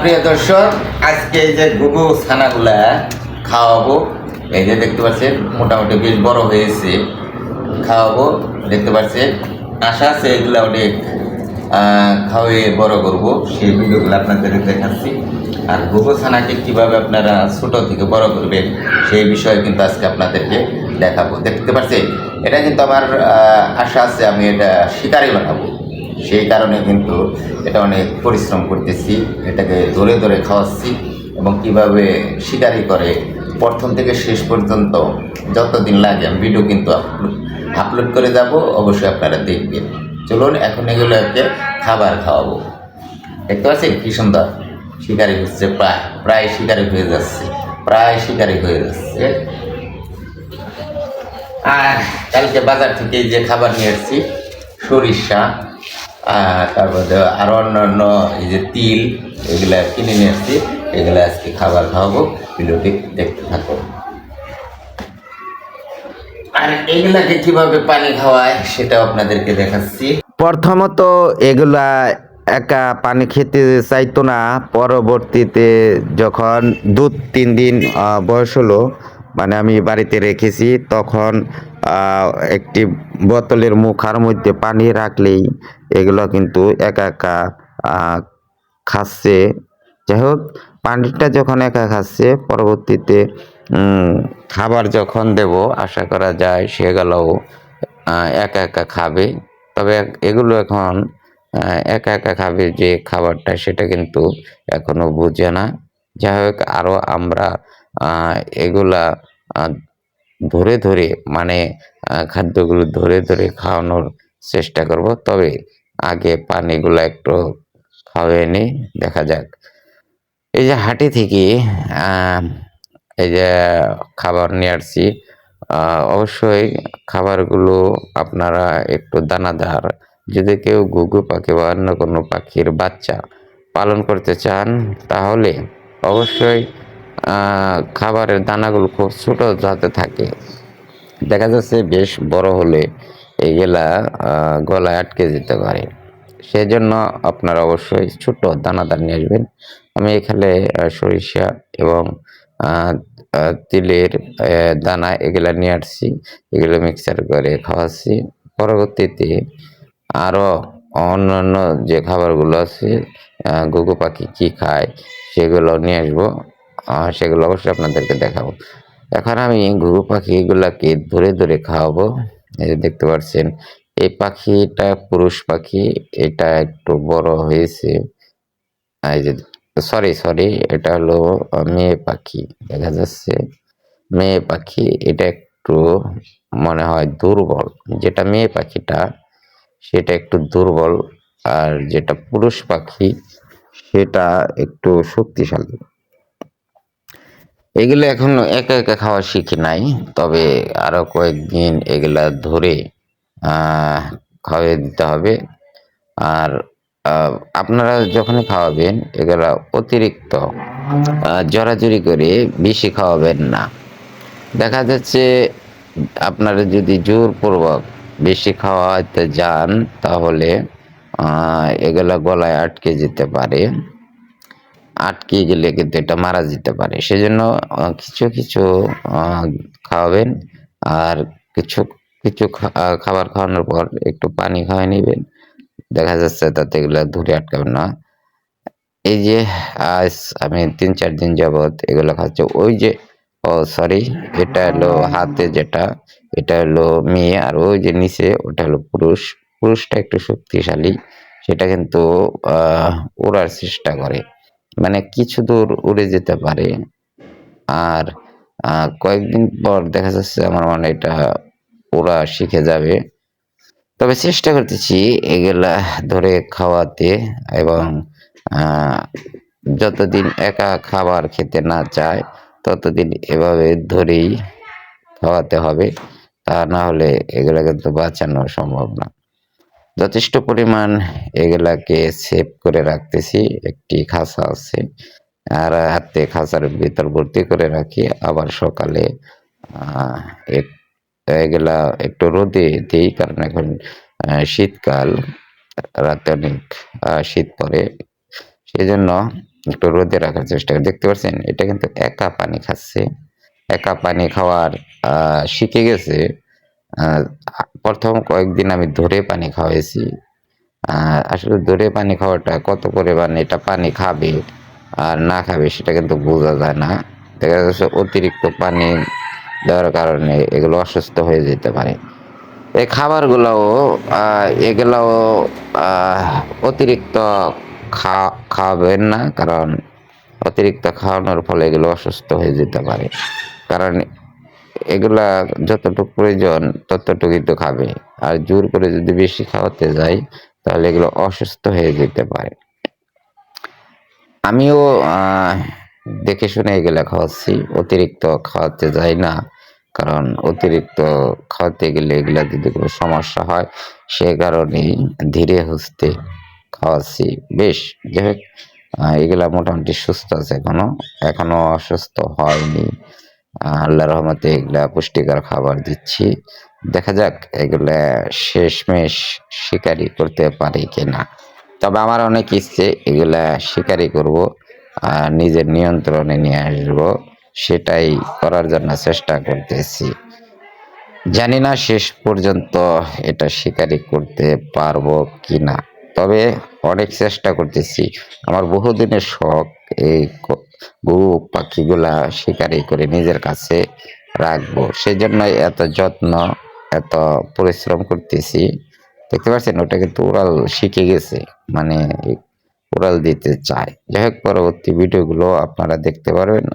প্রিয় দর্শক, আজকে এই যে গুগু ছানাগুলা খাওয়াবো, এই যে দেখতে পাচ্ছেন, মোটামুটি বেশ বড় হয়েছে, খাওয়াবো, দেখতে পাচ্ছেন, আশা আছে এগুলা অনেক খাওয়িয়ে বড় করব, সেই ভিডিওগুলো আপনাদের দেখাচ্ছি। আর গুগু ছানাকে কীভাবে আপনারা ছোট থেকে বড় করবেন, সেই বিষয়ে কিন্তু আজকে আপনাদেরকে দেখাবো। দেখতে পাচ্ছেন, এটা কিন্তু আমার আশা আছে আমি এটা শিকারি বানাবো। সেই কারণে কিন্তু এটা অনেক পরিশ্রম করতেছি, এটাকে ধরে ধরে খাওয়াচ্ছি এবং কীভাবে শিকারি করে, প্রথম থেকে শেষ পর্যন্ত যতদিন লাগে আমি ভিডিও কিন্তু আপলোড করে যাব, অবশ্যই আপনারা দেখবেন। চলুন, এখন এগুলো এগুলোকে খাবার খাওয়াবো। দেখতে পাচ্ছেন কি সুন্দর? শিকারি হচ্ছে প্রায় প্রায় শিকারি হয়ে যাচ্ছে, প্রায় শিকারি হয়ে যাচ্ছে। আর কালকে বাজার থেকে যে খাবার নিয়ে এসেছি, সরিষা। তারপরে আরও অন্যান্য এই যে তিল, এগুলা কিনে নিয়ে এসেছি এগুলো আজকে খাবার খাওয়াবো। ভিডিওটি দেখতে থাকো আর এগুলাকে কীভাবে পানি খাওয়ায় সেটাও আপনাদেরকে দেখাচ্ছি। প্রথমত এগুলা একা পানি খেতে চাইতো না। পরবর্তীতে যখন দু তিন দিন বয়স হলো মানে আমি বাড়িতে রেখেছি, তখন একটি বোতলের মুখার মধ্যে পানি রাখলেই এগুলো কিন্তু একা একা খাচ্ছে। যাই হোক, পানিটা যখন একা খাচ্ছে, পরবর্তীতে খাবার যখন দেব, আশা করা যায় সেগুলোও একা একা খাবে। তবে এগুলো এখন একা একা খাবে যে খাবারটা, সেটা কিন্তু এখনও বুঝে না। যাই হোক, আরও আমরা এগুলা ধরে ধরে মানে খাদ্যগুলো ধরে ধরে খাওয়ানোর চেষ্টা করব। তবে আগে পানিগুলো একটু খাওয়াই নি, দেখা যাক। এই যে হাটে থেকে এই যে খাবার নিয়ে আসছি অবশ্যই খাবারগুলো আপনারা একটু দানাদার, যদি কেউ ঘুঘু পাখি বা অন্য কোনো পাখির বাচ্চা পালন করতে চান, তাহলে অবশ্যই খাবারের দানাগুলো খুব ছোট যাতে থাকে। দেখা যাচ্ছে বেশ বড় হলে এইগুলা আহ, গলায় আটকে যেতে পারে। সেজন্য আপনারা অবশ্যই ছোট দানাদার নিয়ে আসবেন। আমি এখানে সরিষা এবং তিলের দানা এগুলা নিয়ে আসছি। এগুলো মিক্সার করে খাওয়াচ্ছি। পরবর্তীতে আরও অন্যান্য যে খাবারগুলো আছে ঘুঘু পাখি কী খায় সেগুলো নিয়ে আসব। সেগুলো অবশ্যই আপনাদেরকে দেখাবো। এখন আমি ঘুঘু পাখিগুলাকে ধরে ধরে খাওয়াবো। এই যে দেখতে পাচ্ছেন, এই পাখিটা পুরুষ পাখি, এটা একটু বড় হয়েছে। এই যে সরি সরি এটা হলো মেয়ে পাখি, দেখা যাচ্ছে। মেয়ে পাখি, এটা একটু মনে হয় দুর্বল। যেটা মেয়ে পাখিটা, সেটা একটু দুর্বল। আর যেটা পুরুষ পাখি, সেটা একটু শক্তিশালী। এগুলো এখন একা একা খাওয়া শিখি নাই, তবে আরও কয়েকদিন এগুলা ধরে খাওয়াই দিতে হবে। আর আপনারা যখনই খাওয়াবেন, এগুলা অতিরিক্ত জড়াজড়ি করে বেশি খাওয়াবেন না। দেখা যাচ্ছে আপনারা যদি জোরপূর্বক বেশি খাওয়াতে যান, তাহলে এগুলা গলায় আটকে যেতে পারে। আটকে গেলে কিন্তু এটা মারা যেতে পারে। সেজন্য কিছু কিছু খাওয়াবেন আর কিছু কিছু খাবার খাওয়ানোর পর একটু পানি খাওয়াই নেবেন। দেখা যাচ্ছে তাতে এগুলো ধরে আটকাবে না। এই যে, আজ আমি তিন, চার দিন যাবত এগুলো খাচ্ছি। ওই যে, ও সরি এটা হলো হাতে যেটা, এটা হলো মেয়ে আর ওই যে নিচে, ওটা হলো পুরুষ। পুরুষটা একটু শক্তিশালী, সেটা কিন্তু উড়ার চেষ্টা করে। মানে কিছু দূর উড়ে যেতে পারে। আর কয়েকদিন পর দেখা যাচ্ছে আমার মানে এটা ওরা শিখে যাবে। তবে চেষ্টা করতেছি এগুলা ধরে খাওয়াতে এবং যতদিন একা খাবার খেতে না চায়, ততদিন এভাবে ধরেই খাওয়াতে হবে। তা না হলে এগুলা কিন্তু বাঁচানো সম্ভব না। যথেষ্ট পরিমাণ এগুলাকে সেভ করে রাখতেছি, একটি খাঁচা আছে। আর হাতে খাঁচার ভিতর ভর্তি করে রাখি। আবার সকালে এগুলা একটু রোদে দিই, কারণ এখন শীতকাল, রাতে অনেক শীত পড়ে। সেই জন্য একটু রোদে রাখার চেষ্টা করি। দেখতে পাচ্ছেন, এটা কিন্তু একা পানি খাচ্ছে। একা পানি খাওয়ার শিখে গেছে। প্রথম কয়েকদিন আমি ধরে পানি খাওয়াইছি। আসলে ধরে পানি খাওয়াটা কত পরিমাণ এটা পানি খাবে আর না খাবে সেটা কিন্তু বোঝা যায় না। দেখা যাচ্ছে অতিরিক্ত পানি দেওয়ার কারণে এগুলো অসুস্থ হয়ে যেতে পারে। এই খাবারগুলোও এগুলোও অতিরিক্ত খা- খাওয়াবেন না কারণ অতিরিক্ত খাওয়ানোর ফলে এগুলো অসুস্থ হয়ে যেতে পারে। কারণ এগুলা যতটুকু প্রয়োজন, ততটুকুই তো খাবে। আর জোর করে যদি বেশি খাওয়াতে যাই, তাহলে এগুলো অসুস্থ হয়ে যেতে পারে। আমিও দেখে শুনে এগুলা খাওয়াচ্ছি। অতিরিক্ত খাওয়াতে যাই না, কারণ অতিরিক্ত খাওয়াতে গেলে এগুলা যদি কোনো সমস্যা হয়, সে কারণেই ধীরে সুস্থে খাওয়াচ্ছি। বেশ, যাই হোক এগুলা মোটামুটি সুস্থ আছে এখনও। এখনও অসুস্থ হয়নি। আল্লাহ রহমতে এগুলা পুষ্টিকর খাবার দিচ্ছি। দেখা যাক এগুলা শেষমেশ শিকারি করতে পারি কিনা। তবে আমার অনেক ইচ্ছে এগুলা শিকারি করব নিজের নিয়ন্ত্রণে নিয়ে আসব। সেটাই করার জন্য চেষ্টা করতেছি। জানি না শেষ পর্যন্ত এটা শিকারি করতে পারব কিনা। তবে অনেক চেষ্টা করতেছি। আমার বহুদিনের শখ এই গরু, পাখিগুলা শিকারি করে নিজের কাছে রাখব। সেই জন্য এত যত্ন, এত পরিশ্রম করতেছি। দেখতে পাচ্ছেন, ওটা কিন্তু উড়াল শিখে গেছে মানে উড়াল দিতে চায়। যাই হোক, পরবর্তী ভিডিওগুলো আপনারা দেখতে পারবেন।